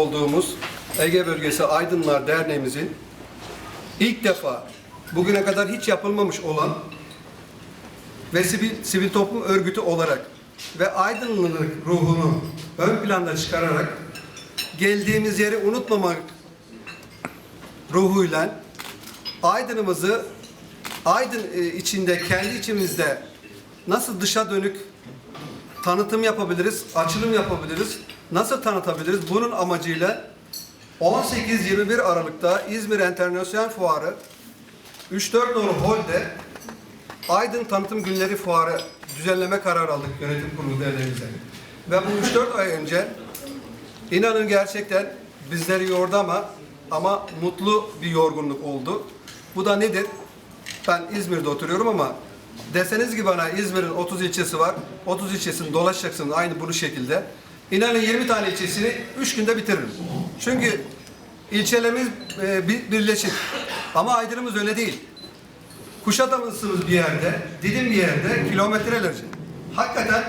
olduğumuz Ege Bölgesi Aydınlar Derneğimizin ilk defa bugüne kadar hiç yapılmamış olan ve sivil, sivil toplum örgütü olarak ve aydınlılık ruhunu ön planda çıkararak geldiğimiz yeri unutmamak ruhuyla Aydın'ımızı Aydın e, içinde, kendi içimizde nasıl dışa dönük tanıtım yapabiliriz, açılım yapabiliriz, nasıl tanıtabiliriz? Bunun amacıyla 18-21 Aralık'ta İzmir Enternasyonel Fuarı 3-4 nolu holde Aydın Tanıtım Günleri Fuarı düzenleme kararı aldık yönetim kurulu derneğimize. Ve bu 3-4 ay önce inanın gerçekten bizleri yordu ama ama mutlu bir yorgunluk oldu. Bu da nedir? Ben İzmir'de oturuyorum ama deseniz ki bana İzmir'in 30 ilçesi var. 30 ilçesini dolaşacaksınız aynı bu şekilde. İnanın 20 tane ilçesini 3 günde bitiririm. Çünkü ilçelerimiz e, bir- birleşik. Ama Aydın'ımız öyle değil. Kuşadamısınız bir yerde, Didim bir yerde, kilometrelerce. Hakikaten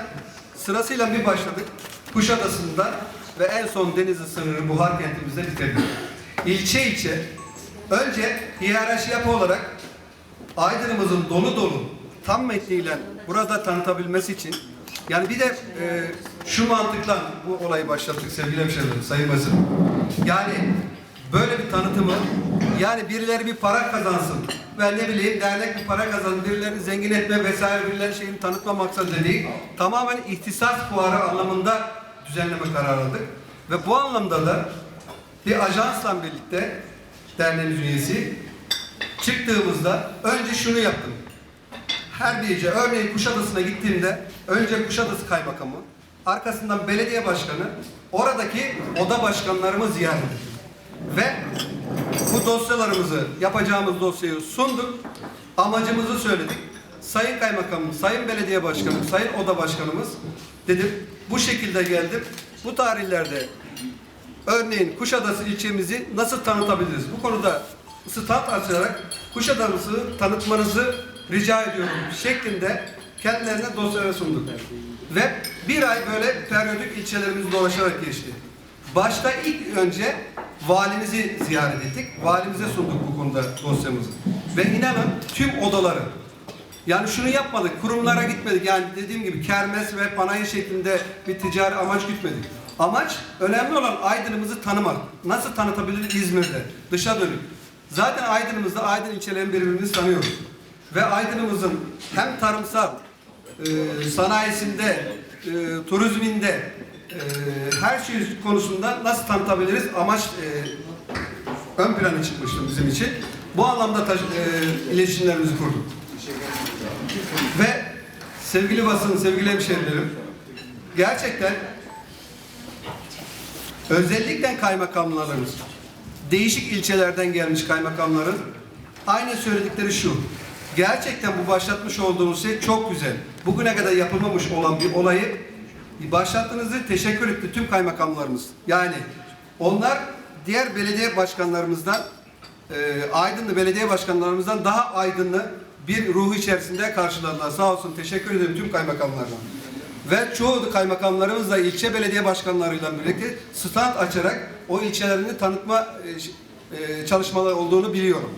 sırasıyla bir başladık. Kuşadası'nda ve en son Denizli sınırı Buhar kentimizde bitirdik. İlçe ilçe, önce hiyerarşi yapı olarak Aydın'ımızın dolu dolu tam metniyle burada tanıtabilmesi için yani bir de e, şu mantıkla bu olayı başlattık sevgili hemşehrilerim, sayın basın. Yani böyle bir tanıtımı yani birileri bir para kazansın ve ne bileyim dernek bir para kazansın, birilerini zengin etme vesaire birileri şeyini tanıtma maksadı değil. Tamamen ihtisas fuarı anlamında düzenleme kararı aldık. Ve bu anlamda da bir ajansla birlikte derneğimiz üyesi çıktığımızda önce şunu yaptım. Her bir örneğin Kuşadası'na gittiğimde önce Kuşadası Kaymakamı, arkasından belediye başkanı, oradaki oda başkanlarımı ziyaret ettim. Ve bu dosyalarımızı, yapacağımız dosyayı sunduk, amacımızı söyledik. Sayın Kaymakamım, Sayın Belediye Başkanım, Sayın Oda Başkanımız dedim, bu şekilde geldim. Bu tarihlerde Örneğin Kuşadası ilçemizi nasıl tanıtabiliriz? Bu konuda stand açarak Kuşadası'nı tanıtmanızı rica ediyorum şeklinde kendilerine dosyaları sunduk. Ve bir ay böyle periyodik ilçelerimizi dolaşarak geçti. Başta ilk önce valimizi ziyaret ettik. Valimize sunduk bu konuda dosyamızı. Ve inanın tüm odaları yani şunu yapmadık, kurumlara gitmedik. Yani dediğim gibi kermes ve panayi şeklinde bir ticari amaç gütmedik. Amaç önemli olan Aydın'ımızı tanımak. Nasıl tanıtabilir İzmir'de? Dışa dönük. Zaten Aydın'ımızda Aydın ilçelerin birbirini tanıyoruz. Ve Aydın'ımızın hem tarımsal, e, sanayisinde, e, turizminde, e, her şey konusunda nasıl tanıtabiliriz? Amaç ön plana çıkmıştı bizim için. Bu anlamda taş- e, iletişimlerimizi kurduk. Ve sevgili basın, sevgili hemşehrilerim, gerçekten özellikle kaymakamlarımız, değişik ilçelerden gelmiş kaymakamların aynı söyledikleri şu. Gerçekten bu başlatmış olduğunuz şey çok güzel. Bugüne kadar yapılmamış olan bir olayı başlattığınızı teşekkür etti tüm kaymakamlarımız. Yani onlar diğer belediye başkanlarımızdan e, Aydınlı belediye başkanlarımızdan daha aydınlı bir ruh içerisinde karşıladılar. Sağ olsun teşekkür ederim tüm kaymakamlarına. Ve çoğu kaymakamlarımız da ilçe belediye başkanlarıyla birlikte stand açarak o ilçelerini tanıtma e, e, çalışmaları olduğunu biliyorum.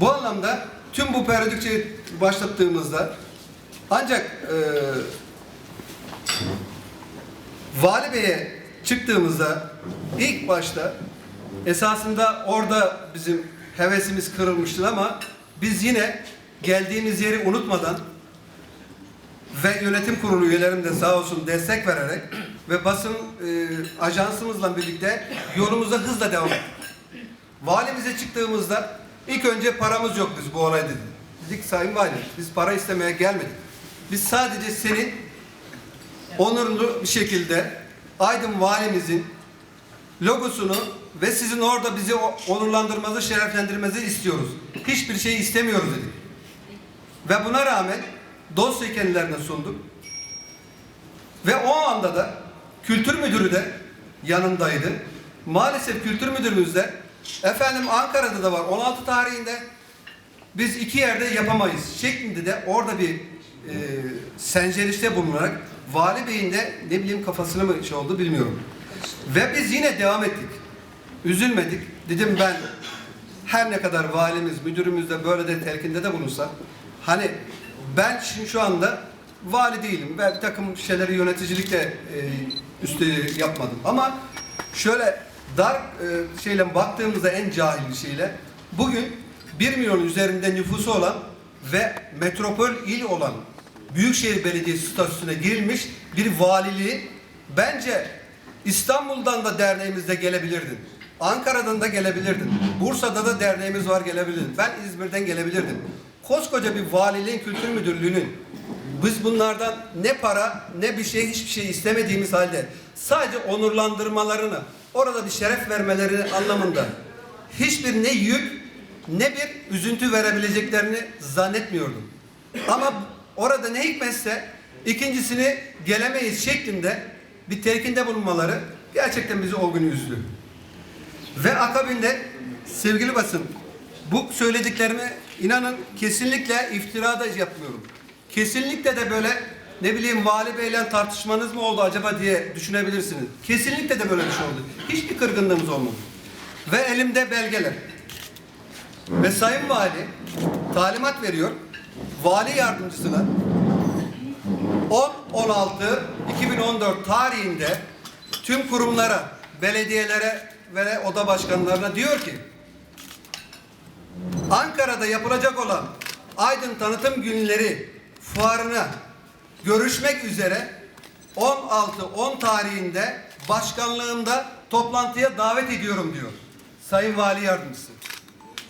Bu anlamda tüm bu periodikçeyi başlattığımızda ancak e, Vali Bey'e çıktığımızda ilk başta esasında orada bizim hevesimiz kırılmıştı ama biz yine geldiğimiz yeri unutmadan ve yönetim kurulu üyelerim de sağ olsun destek vererek ve basın e, ajansımızla birlikte yolumuza hızla devam ettik. Valimize çıktığımızda ilk önce paramız yok biz bu olay dedi. Dedik sayın valim biz para istemeye gelmedik. Biz sadece senin onurlu bir şekilde Aydın valimizin logosunu ve sizin orada bizi onurlandırmanızı, şereflendirmenizi istiyoruz. Hiçbir şey istemiyoruz dedik. Ve buna rağmen dosyayı kendilerine sunduk. Ve o anda da kültür müdürü de yanındaydı. Maalesef kültür müdürümüz de efendim Ankara'da da var 16 tarihinde biz iki yerde yapamayız şeklinde de orada bir e, sencerişte bulunarak Vali Bey'in de ne bileyim kafasına mı şey oldu bilmiyorum. Ve biz yine devam ettik. Üzülmedik. Dedim ben her ne kadar valimiz, müdürümüz de böyle de telkinde de bulunsa hani ben şimdi şu anda vali değilim ve bir takım şeyleri yöneticilikte e, üstü yapmadım. Ama şöyle dar e, şeyle baktığımızda en cahil bir şeyle bugün 1 milyon üzerinde nüfusu olan ve metropol il olan Büyükşehir Belediyesi statüsüne girilmiş bir valiliği bence İstanbul'dan da derneğimizde gelebilirdin. Ankara'dan da gelebilirdin. Bursa'da da derneğimiz var gelebilirdin. Ben İzmir'den gelebilirdim. Koskoca bir valiliğin kültür müdürlüğünün biz bunlardan ne para ne bir şey hiçbir şey istemediğimiz halde sadece onurlandırmalarını orada bir şeref vermeleri anlamında hiçbir ne yük ne bir üzüntü verebileceklerini zannetmiyordum. Ama orada ne hikmetse ikincisini gelemeyiz şeklinde bir telkinde bulunmaları gerçekten bizi o gün üzdü. Ve akabinde sevgili basın bu söylediklerimi inanın kesinlikle iftira da yapmıyorum. Kesinlikle de böyle ne bileyim vali beyle tartışmanız mı oldu acaba diye düşünebilirsiniz. Kesinlikle de böyle bir şey oldu. Hiçbir kırgınlığımız olmadı. Ve elimde belgeler. Ve Sayın Vali talimat veriyor. Vali yardımcısına 10-16-2014 tarihinde tüm kurumlara, belediyelere ve oda başkanlarına diyor ki Ankara'da yapılacak olan Aydın Tanıtım Günleri fuarına görüşmek üzere 16-10 tarihinde başkanlığımda toplantıya davet ediyorum diyor. Sayın Vali Yardımcısı.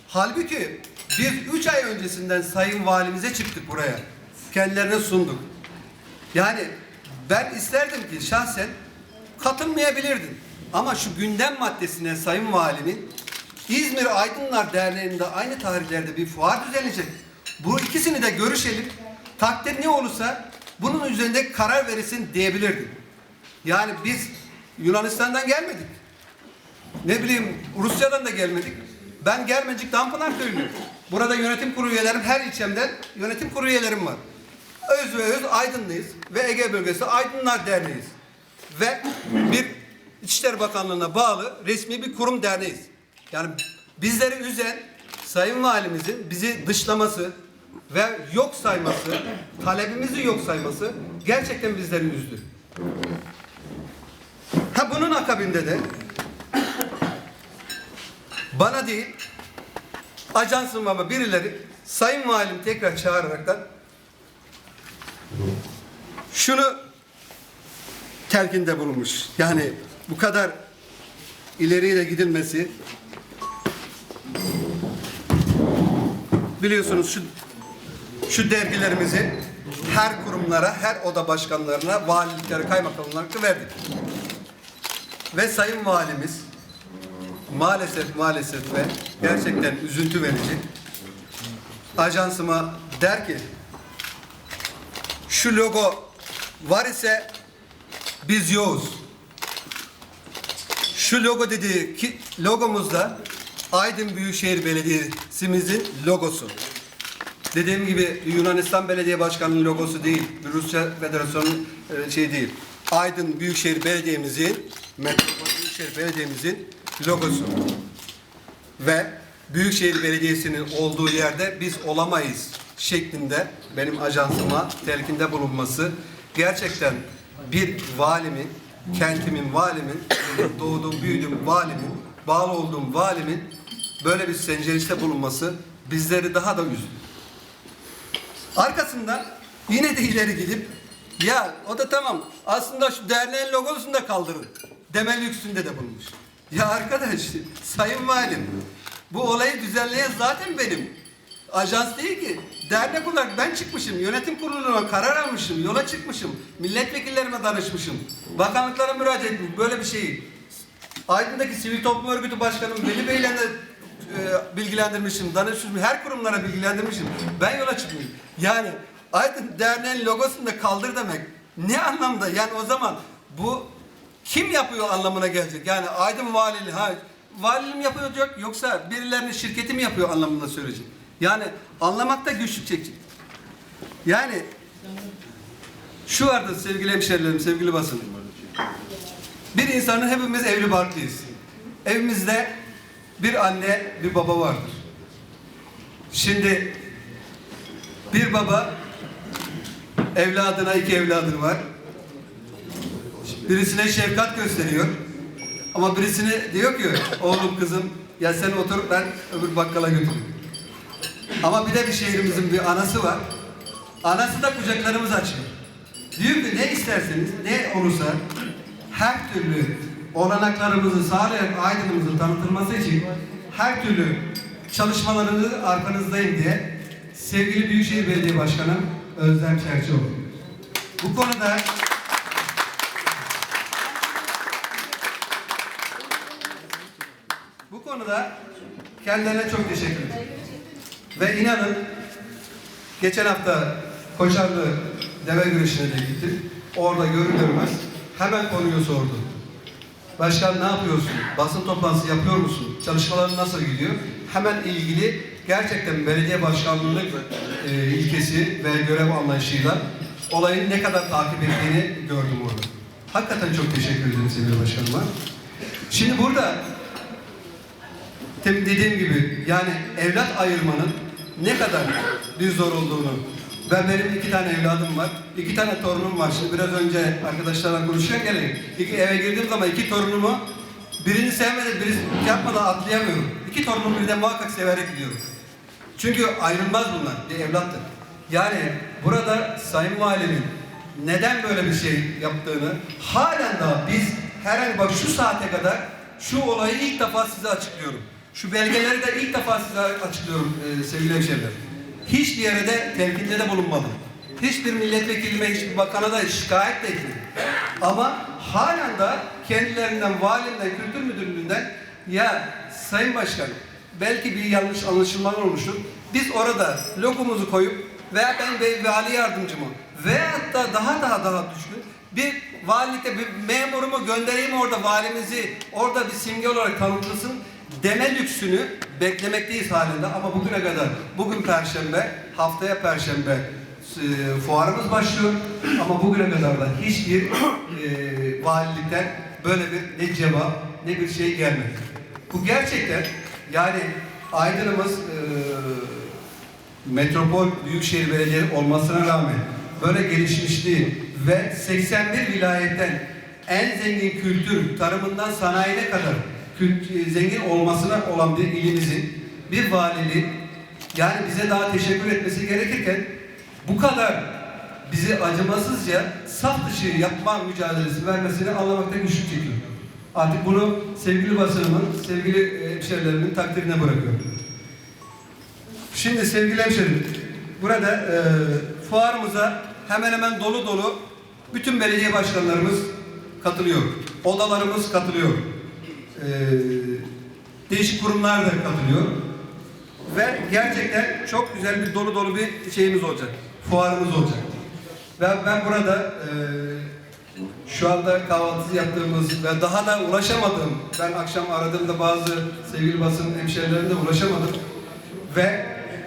Halbuki biz 3 ay öncesinden Sayın Valimize çıktık buraya. Kendilerine sunduk. Yani ben isterdim ki şahsen katılmayabilirdim. Ama şu gündem maddesine Sayın Valimin İzmir Aydınlar Derneği'nde aynı tarihlerde bir fuar düzenlenecek. Bu ikisini de görüşelim. Takdir ne olursa bunun üzerinde karar verilsin diyebilirdim. Yani biz Yunanistan'dan gelmedik. Ne bileyim Rusya'dan da gelmedik. Ben Germencik Tanpınar köylüyüm. Burada yönetim kurulu üyelerim her ilçemden yönetim kurulu üyelerim var. Öz ve öz Aydınlıyız ve Ege bölgesi Aydınlar Derneği'yiz. Ve bir İçişleri Bakanlığı'na bağlı resmi bir kurum derneğiz. Yani bizleri üzen Sayın Valimizin bizi dışlaması ve yok sayması, talebimizi yok sayması gerçekten bizleri üzdü. Ha bunun akabinde de bana değil ajansım ama birileri Sayın Valim tekrar çağıraraktan şunu telkinde bulunmuş. Yani bu kadar ileriyle gidilmesi biliyorsunuz şu şu dergilerimizi her kurumlara, her oda başkanlarına, valiliklere, kaymakamlıklara verdik. Ve Sayın Valimiz maalesef maalesef ve gerçekten üzüntü verici ajansıma der ki şu logo var ise biz yoğuz. Şu logo dediği ki logomuzda Aydın Büyükşehir Belediyesimizin logosu. Dediğim gibi Yunanistan Belediye Başkanı'nın logosu değil, Rusya Federasyonu'nun şey değil. Aydın Büyükşehir Belediye'mizin, Metropol Büyükşehir Belediye'mizin logosu. Ve Büyükşehir Belediyesi'nin olduğu yerde biz olamayız şeklinde benim ajansıma telkinde bulunması gerçekten bir valimin, kentimin valimin, doğduğum, büyüdüğüm valimin, bağlı olduğum valimin böyle bir senceriste bulunması bizleri daha da üzdü. Arkasından yine de ileri gidip ya o da tamam aslında şu derneğin logosunu da kaldırın deme lüksünde de bulunmuş. Ya arkadaş sayın valim bu olayı düzenleyen zaten benim. Ajans değil ki. Dernek olarak ben çıkmışım. Yönetim kuruluna karar almışım. Yola çıkmışım. Milletvekillerime danışmışım. Bakanlıklara müracaat etmişim. Böyle bir şeyi. Aydın'daki Sivil Toplum Örgütü Başkanım Veli Bey'le de e, bilgilendirmişim, danışmışım, her kurumlara bilgilendirmişim. Ben yola çıkmışım. Yani Aydın Derneği'nin logosunu da kaldır demek ne anlamda? Yani o zaman bu kim yapıyor anlamına gelecek. Yani Aydın Valiliği, ha, valiliği mi yapacak yoksa birilerinin şirketi mi yapıyor anlamında söyleyecek. Yani anlamakta güçlük çekecek. Yani şu vardı sevgili hemşerilerim, sevgili basın. Bir insanın hepimiz evli barklıyız. Evimizde bir anne, bir baba vardır. Şimdi bir baba evladına iki evladı var. Birisine şefkat gösteriyor. Ama birisine diyor ki oğlum kızım ya sen otur ben öbür bakkala götüreyim. Ama bir de bir şehrimizin bir anası var. Anası da kucaklarımız açıyor. Diyor ki ne isterseniz ne olursa her türlü olanaklarımızı sağlayarak aydınımızın tanıtılması için her türlü çalışmalarınızı arkanızdayım diye sevgili Büyükşehir Belediye Başkanı Özlem Çerçioğlu. Bu konuda bu konuda kendilerine çok teşekkür ederim. Ve inanın geçen hafta Koçarlı deve güreşine de gittim. Orada görür görmez hemen konuyu sordu. Başkan ne yapıyorsun? Basın toplantısı yapıyor musun? Çalışmaların nasıl gidiyor? Hemen ilgili gerçekten belediye başkanlığı e, ilkesi ve görev anlayışıyla olayın ne kadar takip ettiğini gördüm orada. Hakikaten çok teşekkür ederim sevgili başkanıma. Şimdi burada Demin dediğim gibi yani evlat ayırmanın ne kadar bir zor olduğunu ben benim iki tane evladım var. iki tane torunum var. Şimdi biraz önce arkadaşlarla konuşurken gelin. İki, eve girdiğim zaman iki torunumu birini sevmeden birisi yapmadan atlayamıyorum. İki torunumu birden muhakkak severek gidiyorum. Çünkü ayrılmaz bunlar. Bir evlattır. Yani burada Sayın Valimin neden böyle bir şey yaptığını halen daha biz herhangi bak şu saate kadar şu olayı ilk defa size açıklıyorum. Şu belgeleri de ilk defa size açıklıyorum e, sevgili hemşehriler. Hiçbir yere de telkinde de bulunmadım. Hiçbir milletvekilime, hiçbir bakana da şikayet de etmedim. Ama halen da kendilerinden, valimden, kültür müdürlüğünden ya Sayın Başkan belki bir yanlış anlaşılma olmuştur. Biz orada logomuzu koyup veya ben bir vali yardımcımı veyahut da daha daha daha düşkün bir valilikte bir memurumu göndereyim orada valimizi orada bir simge olarak tanıtılsın deme lüksünü beklemekteyiz halinde ama bugüne kadar bugün perşembe haftaya perşembe e, fuarımız başlıyor ama bugüne kadar da hiçbir e, valilikten böyle bir ne cevap ne bir şey gelmedi. Bu gerçekten yani Aydın'ımız e, metropol büyükşehir belediyeleri olmasına rağmen böyle gelişmişliği ve 81 vilayetten en zengin kültür, tarımından sanayine kadar zengin olmasına olan bir ilimizin bir valiliği yani bize daha teşekkür etmesi gerekirken bu kadar bizi acımasızca saf dışı yapma mücadelesi vermesini anlamakta güçlük çekiyorum. Artık bunu sevgili basınımın, sevgili e, hemşerilerimin takdirine bırakıyorum. Şimdi sevgili hemşerim, burada e, fuarımıza hemen hemen dolu dolu bütün belediye başkanlarımız katılıyor. Odalarımız katılıyor. E, değişik kurumlar da katılıyor. Ve gerçekten çok güzel bir dolu dolu bir şeyimiz olacak. Fuarımız olacak. Ve ben burada e, şu anda kahvaltı yaptığımız ve daha da ulaşamadığım, ben akşam aradığımda bazı sevgili basın hemşerilerine ulaşamadım. Ve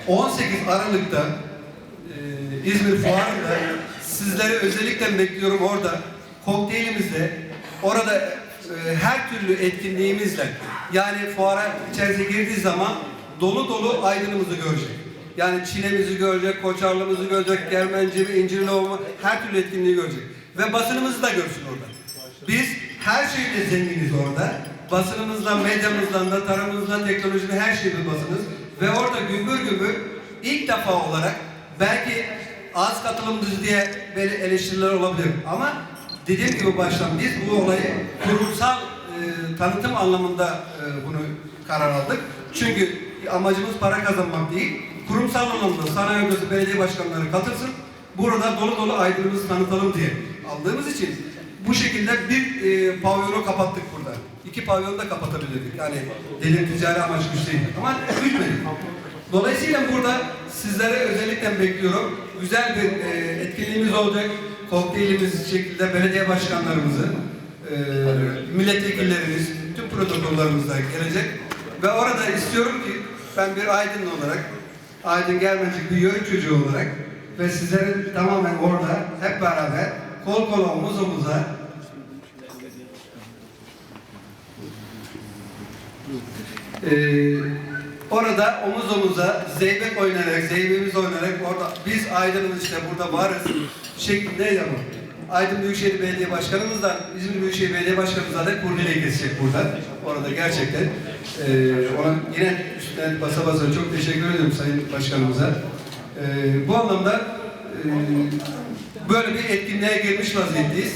18 Aralık'ta e, İzmir Fuarı'nda sizleri özellikle bekliyorum orada. Kokteylimizde, orada her türlü etkinliğimizle yani fuara içerisine girdiği zaman dolu dolu aydınımızı görecek. Yani çilemizi görecek, koçarlımızı görecek, germenci, incirli olma, her türlü etkinliği görecek. Ve basınımızı da görsün orada. Biz her şeyle zenginiz orada. Basınımızdan, medyamızdan da, tarımımızdan, teknolojiden her şeyle basınız. Ve orada gümbür gümbür ilk defa olarak belki az katılımcı diye beni eleştiriler olabilir. Ama dediğim gibi baştan biz bu olayı kurumsal e, tanıtım anlamında e, bunu karar aldık. Çünkü amacımız para kazanmak değil. Kurumsal anlamda sanayi odası belediye başkanları katılsın. Burada dolu dolu aydınımızı tanıtalım diye aldığımız için bu şekilde bir e, pavyonu kapattık burada. İki pavyonu da kapatabilirdik. Yani dedim ticari amaç güç değil. Ama büyütmedik. Dolayısıyla burada sizlere özellikle bekliyorum. Güzel bir e, etkinliğimiz olacak kokteylimiz şekilde belediye başkanlarımızı, e, milletvekillerimiz, tüm protokollarımızda gelecek. Ve orada istiyorum ki ben bir aydın olarak, aydın gelmeyecek bir yön çocuğu olarak ve sizlerin tamamen orada hep beraber kol kola omuz omuza e, orada omuz omuza zeybek oynayarak, zeybemiz oynayarak orada biz Aydın'ımız işte burada varız şeklinde yapın. Aydın Büyükşehir Belediye Başkanımızdan, İzmir Büyükşehir Belediye Başkanımızdan da kurdele kesecek burada. Orada gerçekten. Ee, ona yine üstüne basa basa çok teşekkür ediyorum Sayın Başkanımıza. Ee, bu anlamda e, böyle bir etkinliğe girmiş vaziyetteyiz.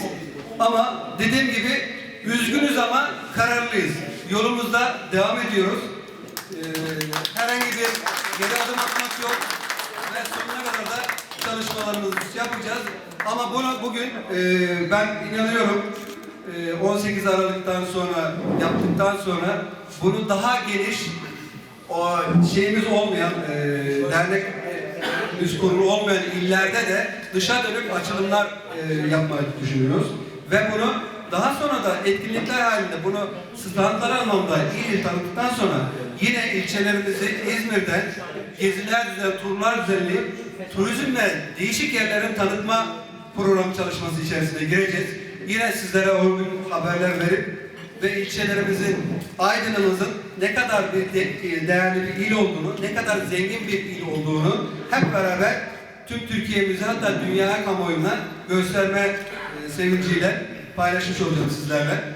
Ama dediğim gibi üzgünüz ama kararlıyız. Yolumuzda devam ediyoruz. Ee, herhangi bir geri adım atmak yok ve sonuna kadar da çalışmalarımızı yapacağız. Ama bunu bugün e, ben inanıyorum e, 18 Aralık'tan sonra yaptıktan sonra bunu daha geniş o şeyimiz olmayan e, dernek üst kurulu olmayan illerde de dışa dönük açılımlar e, yapmayı düşünüyoruz. Ve bunu daha sonra da etkinlikler halinde bunu standlar anlamda il tanıttıktan sonra yine ilçelerimizi İzmir'den geziler düzenli, turlar düzenleyip turizmle değişik yerlerin tanıtma programı çalışması içerisine gireceğiz. Yine sizlere o gün haberler verip ve ilçelerimizin, Aydın'ımızın ne kadar bir de- değerli bir il olduğunu, ne kadar zengin bir il olduğunu hep beraber tüm Türkiye'mize hatta dünya kamuoyuna gösterme e, sevinciyle paylaşmış olacağım sizlerle.